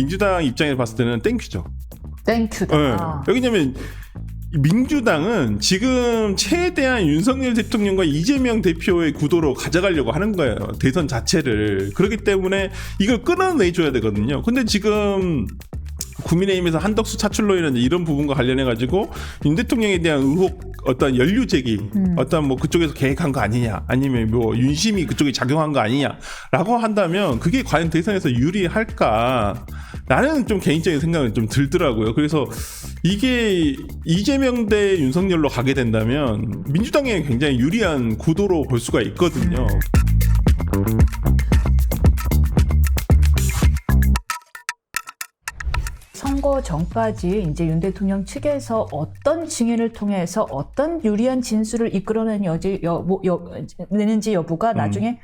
민주당 입장에서 봤을 때는 땡큐죠. 땡큐다. 예. 왜냐면 민주당은 지금 최대한 윤석열 대통령과 이재명 대표의 구도로 가져가려고 하는 거예요. 대선 자체를. 그렇기 때문에 이걸 끊어내줘야 되거든요. 근데 지금 국민의힘에서 한덕수 차출로인은 이런 부분과 관련해 가지고 윤 대통령에 대한 의혹 어떤 연류 제기 어떤 뭐 그쪽에서 계획한 거 아니냐 아니면 뭐 윤심이 그쪽에 작용한 거 아니냐라고 한다면 그게 과연 대선에서 유리할까? 나는 좀 개인적인 생각은 좀 들더라고요. 그래서 이게 이재명 대 윤석열로 가게 된다면 민주당에 굉장히 유리한 구도로 볼 수가 있거든요 선거 전까지 이제 윤 대통령 측에서 어떤 증인을 통해서 어떤 유리한 진술을 이끌어내는 여지 여, 뭐, 여, 내는지 여부가 나중에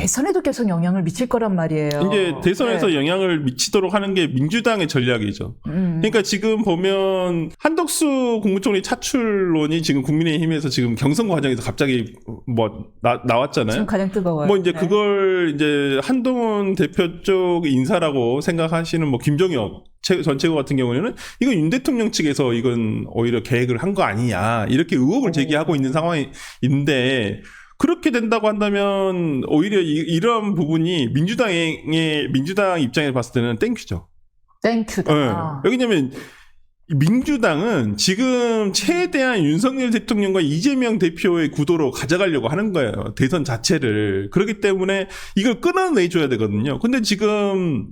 대선에도 계속 영향을 미칠 거란 말이에요. 이제 대선에서 네. 영향을 미치도록 하는 게 민주당의 전략이죠. 음. 그러니까 지금 보면 한덕수 국무총리 차출론이 지금 국민의힘에서 지금 경선 과정에서 갑자기 뭐 나, 나왔잖아요. 지금 가장 뜨거워요. 뭐 이제 네. 그걸 이제 한동훈 대표 쪽 인사라고 생각하시는 뭐 김종혁 최- 전 최고 같은 경우에는 이건 윤 대통령 측에서 이건 오히려 계획을 한 거 아니냐 이렇게 의혹을 제기하고 있는 상황인데 그렇게 된다고 한다면 오히려 이, 이런 부분이 민주당의 민주당 입장에서 봤을 때는 땡큐죠. 땡큐다. 예. 왜냐면 민주당은 지금 최대한 윤석열 대통령과 이재명 대표의 구도로 가져가려고 하는 거예요. 대선 자체를. 그렇기 때문에 이걸 끊어내줘야 되거든요. 근데 지금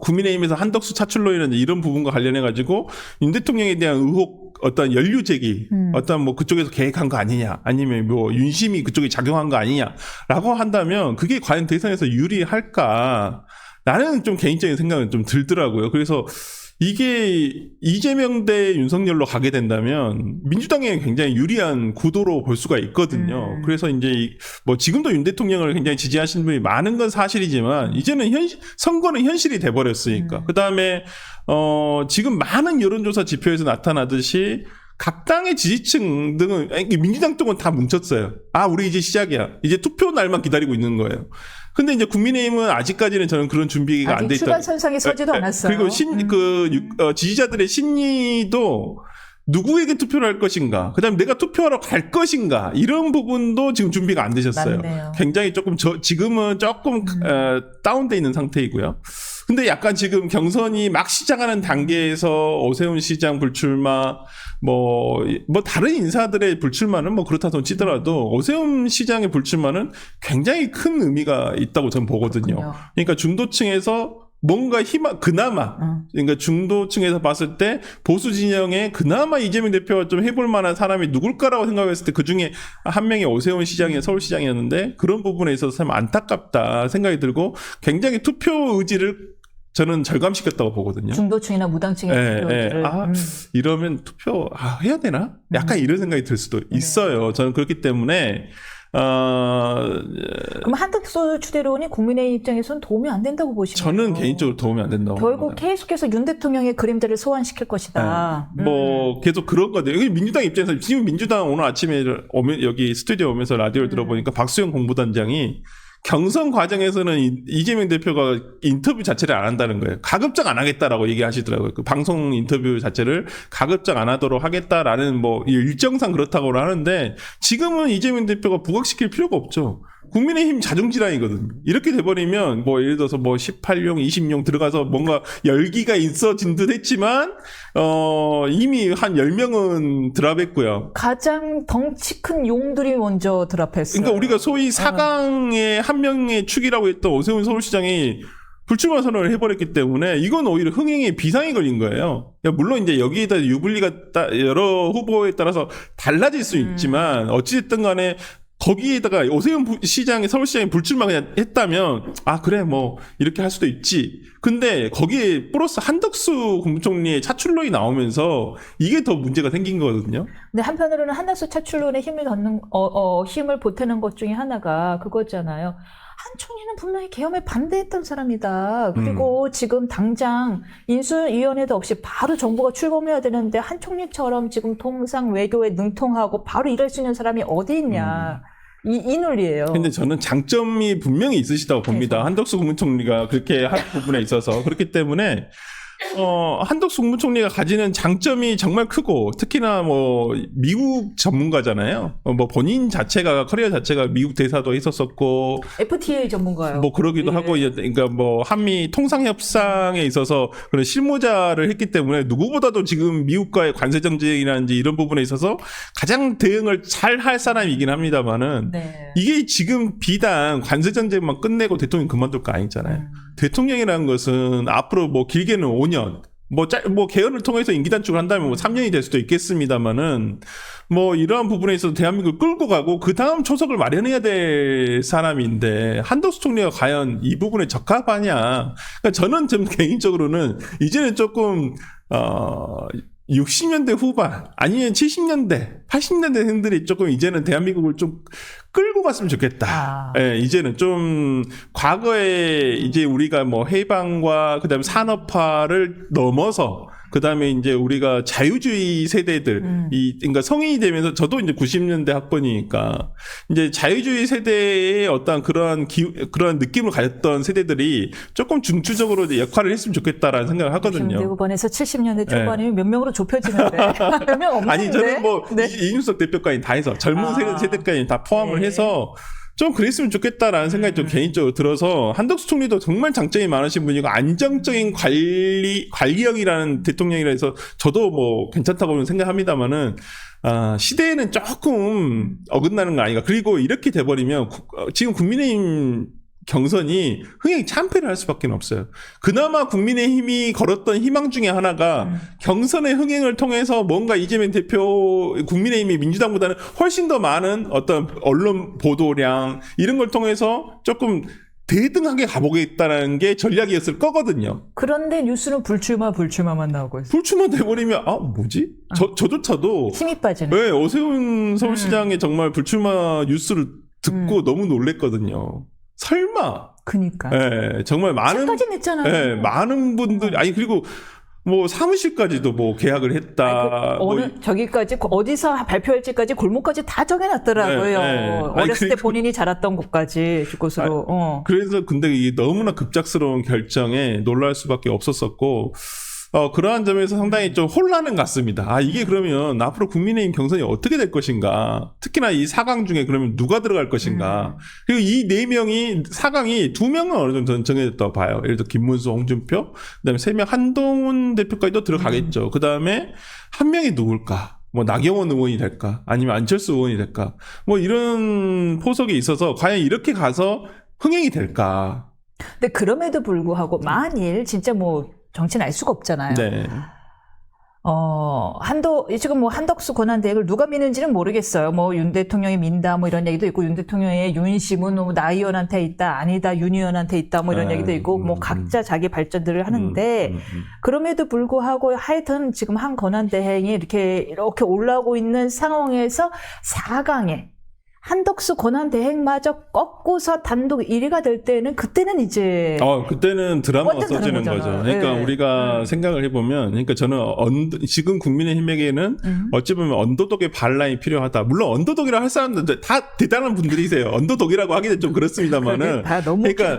국민의힘에서 한덕수 차출로인은 이런 부분과 관련해 가지고 윤 대통령에 대한 의혹 어떤 연류 제기 음. 어떤 뭐 그쪽에서 계획한 거 아니냐 아니면 뭐 윤심이 그쪽에 작용한 거 아니냐라고 한다면 그게 과연 대선에서 유리할까 나는 좀 개인적인 생각은 좀 들더라고요. 그래서 이게 이재명 대 윤석열로 가게 된다면 민주당에 굉장히 유리한 구도로 볼 수가 있거든요. 음. 그래서 이제 이- 뭐 지금도 윤 대통령을 굉장히 지지하시는 분이 많은 건 사실이지만 이제는 현 선거는 현실이 돼 버렸으니까. 음. 그다음에 어 지금 많은 여론조사 지표에서 나타나듯이 각 당의 지지층 등은 민주당 쪽은 다 뭉쳤어요. 아, 우리 이제 시작이야. 이제 투표 날만 기다리고 있는 거예요. 근데 이제 국민의힘은 아직까지는 저는 그런 준비가 안 돼 있다. 출발선상에 서지도 에, 에, 않았어요. 그리고 신, 음. 그, 유- 어, 지지자들의 심리도 누구에게 투표를 할 것인가, 그 다음에 내가 투표하러 갈 것인가, 이런 부분도 지금 준비가 안 되셨어요. 맞네요. 굉장히 조금, 저, 지금은 조금, 음. 어, 다운돼 있는 상태이고요. 근데 약간 지금 경선이 막 시작하는 단계에서 오세훈 시장 불출마, 뭐, 뭐 다른 인사들의 불출마는 뭐 그렇다 손 치더라도 오세훈 시장의 불출마는 굉장히 큰 의미가 있다고 저는 보거든요. 그렇군요. 그러니까 중도층에서 뭔가 희망, 그나마, 음. 그러니까 중도층에서 봤을 때 보수 진영에 그나마 이재명 대표가 좀 해볼 만한 사람이 누굴까라고 생각했을 때 그 중에 한 명이 오세훈 시장이 서울시장이었는데 그런 부분에 있어서 참 안타깝다 생각이 들고 굉장히 투표 의지를 저는 절감시켰다고 보거든요. 중도층이나 무당층의 예, 투표들을 예. 아, 음. 이러면 투표 아, 해야 되나? 약간 이런 생각이 들 수도 있어요. 저는 그렇기 때문에 어, 그럼 한덕수 추대론이 국민의 입장에서는 도움이 안 된다고 보시나요? 저는 개인적으로 도움이 안 된다고 결국 봅니다. 계속해서 윤 대통령의 그림자를 소환시킬 것이다. 네. 뭐 계속 그런 거죠. 여기 민주당 입장에서 지금 민주당 오늘 아침에 오면 여기 스튜디오 오면서 라디오를 음. 들어보니까 박수영 공보단장이 경선 과정에서는 이- 이재명 대표가 인터뷰 자체를 안 한다는 거예요. 가급적 안 하겠다라고 얘기하시더라고요. 그 방송 인터뷰 자체를 가급적 안 하도록 하겠다라는 뭐 일정상 그렇다고 하는데 지금은 이재명 대표가 부각시킬 필요가 없죠. 국민의힘 자중질환이거든요. 이렇게 돼버리면 뭐 예를 들어서 뭐 18용, 20용 들어가서 뭔가 열기가 있어진 듯 했지만 어 이미 한 10명은 드랍했고요. 가장 덩치 큰 용들이 먼저 드랍했어요. 그러니까 우리가 소위 4강의 한 명의 축이라고 했던 오세훈 서울시장이 불출마 선언을 해버렸기 때문에 이건 오히려 흥행에 비상이 걸린 거예요. 야, 물론 이제 여기에다 유불리가 따- 여러 후보에 따라서 달라질 수 있지만 어찌됐든 간에 거기에다가 오세훈 부- 시장이 서울시장이 불출마 그냥 했다면 아 그래 뭐 이렇게 할 수도 있지. 근데 거기에 플러스 한덕수 국무총리의 차출론이 나오면서 이게 더 문제가 생긴 거거든요. 근데 한편으로는 한나수 차출론에 힘을 걷는 어, 어, 힘을 보태는 것 중에 하나가 그거잖아요. 한 총리는 분명히 계엄에 반대했던 사람이다. 그리고 음. 지금 당장 인수위원회도 없이 바로 정부가 출범해야 되는데 한 총리처럼 지금 통상 외교에 능통하고 바로 일할 수 있는 사람이 어디 있냐. 이, 이 논리예요. 근데 저는 장점이 분명히 있으시다고 봅니다. 그래서. 한덕수 국무총리가 그렇게 한 부분에 있어서 그렇기 때문에 어, 한덕수 국무총리가 가지는 장점이 정말 크고 특히나 뭐 미국 전문가잖아요. 어, 뭐 본인 자체가 커리어 자체가 미국 대사도 했었었고 FTA 전문가요. 뭐 그러기도 예. 하고 이제 그러니까 뭐 한미 통상 협상에 있어서 그런 실무자를 했기 때문에 누구보다도 지금 미국과의 관세 정쟁이라든지 이런 부분에 있어서 가장 대응을 잘 할 사람이긴 합니다만은 네. 이게 지금 비단 관세 정쟁만 끝내고 대통령 그만둘 거 아니잖아요. 음. 대통령이라는 것은 앞으로 뭐 길게는 5년, 뭐, 짧, 뭐, 개헌을 통해서 임기 단축을 한다면 뭐 3년이 될 수도 있겠습니다만은, 뭐, 이러한 부분에 있어서 대한민국을 끌고 가고, 그 다음 초석을 마련해야 될 사람인데, 한덕수 총리가 과연 이 부분에 적합하냐. 그러니까 저는 좀 개인적으로는, 이제는 조금, 어, 60년대 후반, 아니면 70년대, 80년대생들이 조금 이제는 대한민국을 좀 끌고 갔으면 좋겠다. 아. 예, 이제는 좀 과거에 이제 우리가 뭐 해방과 그다음에 산업화를 넘어서 그다음에 이제 우리가 자유주의 세대들 음. 이 그러니까 성인이 되면서 저도 이제 90년대 학번이니까 이제 자유주의 세대의 어떤 그러한 기, 그러한 느낌을 가졌던 세대들이 조금 중추적으로 역할을 했으면 좋겠다라는 생각을 60년대 하거든요. 후반에서 70년대 초반이면 몇 명으로 좁혀지는데 몇 명 없는데. 아니 저는 뭐 네. 이- 이준석 대표까지 다 해서 젊은 아. 세대 세대까지 다 포함을 네. 해서 좀 그랬으면 좋겠다라는 생각이 좀 개인적으로 들어서 한덕수 총리도 정말 장점이 많으신 분이고 안정적인 관리 관리형이라는 대통령이라 해서 저도 뭐 괜찮다고 생각합니다만은 아, 시대에는 조금 어긋나는 거 아닌가. 그리고 이렇게 돼버리면 구- 어, 지금 국민의힘 경선이 흥행 참패를 할 수밖에 없어요. 그나마 국민의힘이 걸었던 희망 중에 하나가 음. 경선의 흥행을 통해서 뭔가 이재명 대표 국민의힘이 민주당보다는 훨씬 더 많은 어떤 언론 보도량 이런 걸 통해서 조금 대등하게 가보겠다는 게 전략이었을 거거든요. 그런데 뉴스는 불출마 불출마만 나오고 있어요. 불출마 돼버리면 아 뭐지? 저 저조차도 힘이 빠지는. 네, 오세훈 서울시장의 정말 불출마 뉴스를 듣고 음. 너무 놀랬거든요. 설마? 그니까. 예, 정말 많은 까지 냈잖아요. 예, 많은 분들 아니 그리고 뭐 사무실까지도 뭐 계약을 했다. 아니, 그뭐 어느 저기까지 어디서 발표할지까지 골목까지 다 정해놨더라고요. 네, 네. 아니, 어렸을 때 그러니까- 본인이 자랐던 곳까지 그곳으로. 어. 그래서 근데 이게 너무나 급작스러운 결정에 놀랄 수밖에 없었었고 어, 그러한 점에서 상당히 좀 혼란은 같습니다. 아, 이게 그러면 앞으로 국민의힘 경선이 어떻게 될 것인가? 특히나 이 4강 중에 그러면 누가 들어갈 것인가? 음. 그리고 이네 명이, 4강이 두 명은 어느 정도 정해졌다고 봐요. 예를 들어 김문수, 홍준표, 그 다음에 세 명, 한동훈 대표까지도 들어가겠죠. 음. 그 다음에 한 명이 누굴까? 뭐 나경원 의원이 될까? 아니면 안철수 의원이 될까? 뭐 이런 포석이 있어서 과연 이렇게 가서 흥행이 될까? 근데 그럼에도 불구하고 만일 진짜 뭐 정치는 알 수가 없잖아요. 네. 어, 한도, 지금 뭐 한덕수 권한대행을 누가 미는지는 모르겠어요. 뭐 윤 대통령이 민다 뭐 이런 얘기도 있고 윤 대통령의 윤심은 뭐나 의원한테 있다, 아니다, 윤 의원한테 있다 뭐 이런 아, 얘기도 있고 뭐 음, 각자 자기 발전들을 하는데 음, 음, 음. 그럼에도 불구하고 하여튼 지금 한 권한대행이 이렇게 이렇게 올라오고 있는 상황에서 4강에 한덕수 권한 대행마저 꺾고서 단독 1위가 될 때는 그때는 이제 어, 그때는 드라마가 써지는. 거죠. 그러니까 네. 우리가 음. 생각을 해보면, 그러니까 저는 언, 지금 국민의힘에게는 음. 어찌 보면 언더독의 반란이 필요하다. 물론 언더독이라 할 사람들 다 대단한 분들이세요. 언더독이라고 하기는 좀 그렇습니다만은. 다 너무 그러니까.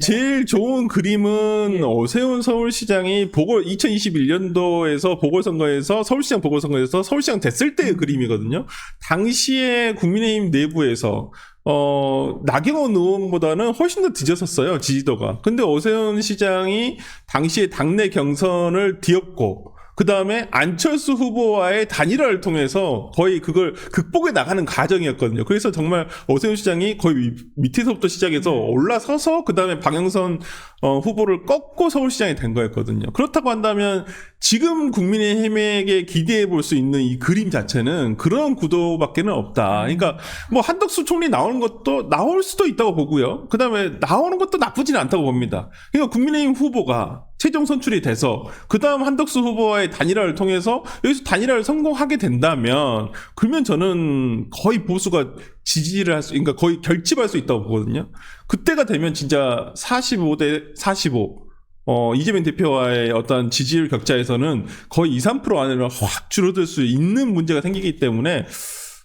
제일 좋은 그림은 예. 오세훈 서울시장이 보궐 2021년도에서 보궐선거에서 서울시장 보궐선거에서 서울시장 됐을 때의 음. 그림이거든요. 당시에 국민의힘 내부에서 어 나경원 의원보다는 훨씬 더 뒤졌었어요 지지도가. 근데 오세훈 시장이 당시에 당내 경선을 뒤엎고 그 다음에 안철수 후보와의 단일화를 통해서 거의 그걸 극복해 나가는 과정이었거든요. 그래서 정말 오세훈 시장이 거의 위- 밑에서부터 시작해서 올라서서 그 다음에 방영선 어, 후보를 꺾고 서울시장이 된 거였거든요. 그렇다고 한다면 지금 국민의힘에게 기대해 볼 수 있는 이 그림 자체는 그런 구도밖에는 없다. 그러니까 뭐 한덕수 총리 나오는 것도 나올 수도 있다고 보고요. 그 다음에 나오는 것도 나쁘지는 않다고 봅니다. 그러니까 국민의힘 후보가 최종 선출이 돼서 그 다음 한덕수 후보와의 단일화를 통해서 여기서 단일화를 성공하게 된다면 그러면 저는 거의 보수가 지지를 할 수, 그러니까 거의 결집할 수 있다고 보거든요. 그때가 되면 진짜 45대 45. 어, 이재명 대표와의 어떤 지지율 격차에서는 거의 2, 3% 안으로 확 줄어들 수 있는 문제가 생기기 때문에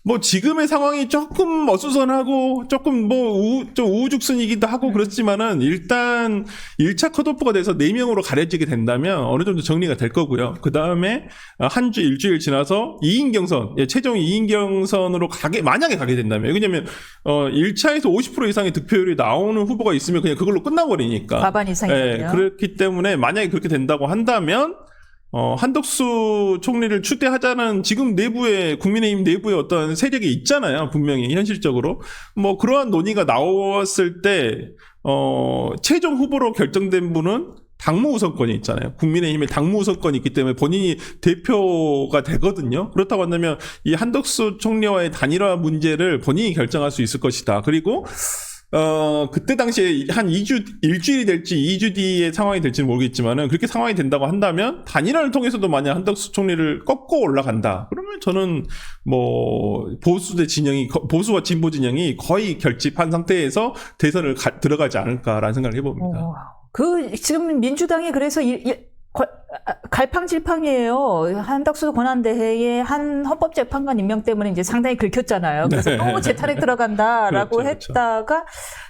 뭐 지금의 상황이 조금 어수선하고 조금 뭐 우, 좀 우후죽순이기도 하고 그렇지만은 일단 1차 컷오프가 돼서 4명으로 가려지게 된다면 어느 정도 정리가 될 거고요. 그 다음에 한 주 일주일 지나서 2인 경선, 예, 최종 2인 경선으로 가게, 만약에 가게 된다면. 왜냐면, 어, 1차에서 50% 이상의 득표율이 나오는 후보가 있으면 그냥 그걸로 끝나버리니까. 과반 이상이요. 예, 그렇기 때문에 만약에 그렇게 된다고 한다면 어, 한덕수 총리를 추대하자는 지금 내부에 국민의힘 내부에 어떤 세력이 있잖아요. 분명히 현실적으로 뭐 그러한 논의가 나왔을 때 어, 최종 후보로 결정된 분은 당무 우선권이 있잖아요. 국민의힘의 당무 우선권이 있기 때문에 본인이 대표가 되거든요. 그렇다고 한다면 이 한덕수 총리와의 단일화 문제를 본인이 결정할 수 있을 것이다. 그리고 어, 그때 당시에 한 2주, 일주일이 될지 2주 뒤에 상황이 될지는 모르겠지만은 그렇게 상황이 된다고 한다면 단일화를 통해서도 만약 한덕수 총리를 꺾고 올라간다. 그러면 저는 뭐 보수 대 진영이, 거- 보수와 진보 진영이 거의 결집한 상태에서 대선을 가- 들어가지 않을까라는 생각을 해봅니다. 어, 그 지금 민주당이 그래서 거- 아, 갈팡질팡이에요. 한덕수 권한대회의 한 헌법재판관 임명 때문에 이제 상당히 긁혔잖아요. 그래서 네. 또 재탄핵 들어간다라고 그렇죠, 그렇죠. 했다가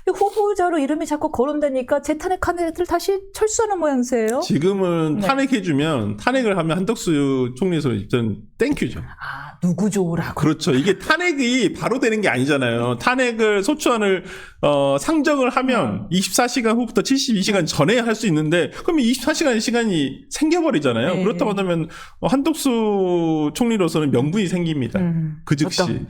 이 후보자로 이름이 자꾸 거론되니까 재탄핵 한 애들 다시 철수하는 모양새예요. 지금은 네. 탄핵해주면 탄핵을 하면 한덕수 총리에서 일단 땡큐죠. 아 누구 좋으라고. 그렇죠. 이게 탄핵이 바로 되는 게 아니잖아요. 탄핵을 소추안을 어, 상정을 하면 24시간 후부터 72시간 전에 할 수 있는데 그러면 24시간 시간이 생겨버리잖아요. 네. 그렇다고 하면 어, 한덕수 총리로서는 명분이 생깁니다. 음, 그 즉시 어떤-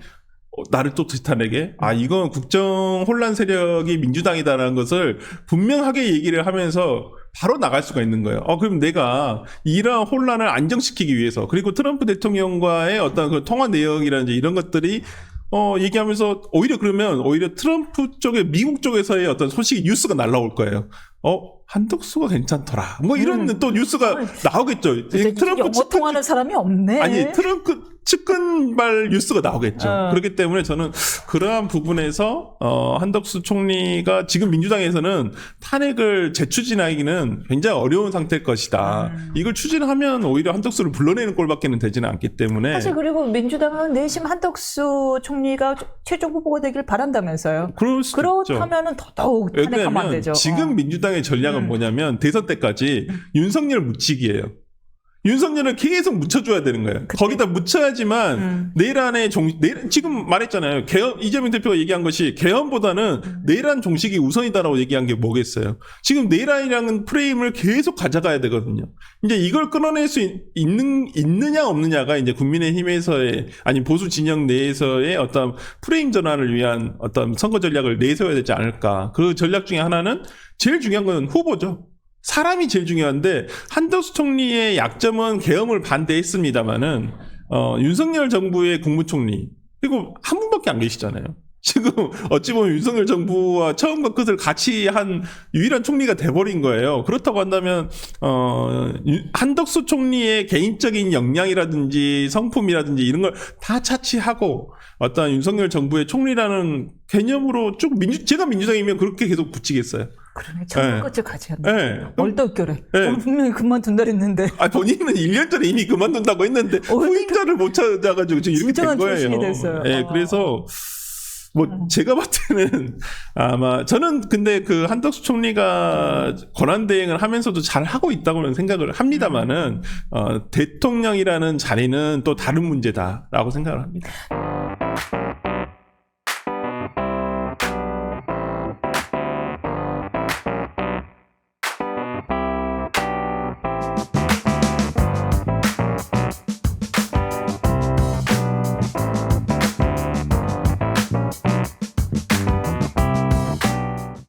어, 나를 또 탄핵에 아 이건 국정 혼란 세력이 민주당이다라는 것을 분명하게 얘기를 하면서 바로 나갈 수가 있는 거예요. 어 그럼 내가 이러한 혼란을 안정시키기 위해서 그리고 트럼프 대통령과의 어떤 그 통화 내역이라든지 이런 것들이 어 얘기하면서 오히려 그러면 오히려 트럼프 쪽에 미국 쪽에서의 어떤 소식이 뉴스가 날라올 거예요. 어 한덕수가 괜찮더라. 뭐 이런 음. 또 뉴스가 나오겠죠. 근데 트럼프 측근 통하는 사람이 없네. 아니 트럼프 측근발 뉴스가 나오겠죠. 어. 그렇기 때문에 저는 그러한 부분에서 어, 한덕수 총리가 지금 민주당에서는 탄핵을 재추진하기는 굉장히 어려운 상태일 것이다. 음. 이걸 추진하면 오히려 한덕수를 불러내는 꼴밖에는 되지는 않기 때문에 사실 그리고 민주당은 내심 한덕수 총리가 최종 후보가 되길 바란다면서요. 그럴 수. 그렇다면은 더더욱 왜 탄핵하면 안 되죠. 지금 어. 민주당의 전략은 음. 뭐냐면 대선 때까지 윤석열 묻히기예요. 윤석열을 계속 묻혀줘야 되는 거예요. 그때- 거기다 묻혀야지만 음. 내일 안에 종, 내일, 지금 말했잖아요. 개헌, 이재명 대표가 얘기한 것이 개헌보다는 음. 내일 안 종식이 우선이다라고 얘기한 게 뭐겠어요. 지금 내일 안이라는 프레임을 계속 가져가야 되거든요. 이제 이걸 끊어낼 수 있, 는 있느냐 없느냐가 이제 국민의힘에서의, 아니 보수 진영 내에서의 어떤 프레임 전환을 위한 어떤 선거 전략을 내세워야 되지 않을까. 그 전략 중에 하나는 제일 중요한 건 후보죠. 사람이 제일 중요한데 한덕수 총리의 약점은 계엄을 반대했습니다마는 어, 윤석열 정부의 국무총리 그리고 한 분밖에 안 계시잖아요. 지금 어찌 보면 윤석열 정부와 처음과 끝을 같이 한 유일한 총리가 돼버린 거예요. 그렇다고 한다면 어, 유- 한덕수 총리의 개인적인 역량이라든지 성품이라든지 이런 걸 다 차치하고 어떤 윤석열 정부의 총리라는 개념으로 쭉 민주 제가 민주당이면 그렇게 계속 붙이겠어요. 그러네. 처음 네. 같이 예. 한다. 얼떨결에. 네. 오늘 분명히 그만둔다 그랬는데. 아 본인은 1년 전에 이미 그만둔다고 했는데 어, 후임자를 못 찾아가지고 지금 이렇게 된 거예요. 됐어요. 예, 어. 그래서 뭐 제가 봤을 때는 아마 저는 근데 그 한덕수 총리가 권한 대행을 하면서도 잘 하고 있다고는 생각을 합니다만은 어, 대통령이라는 자리는 또 다른 문제다라고 생각을 합니다.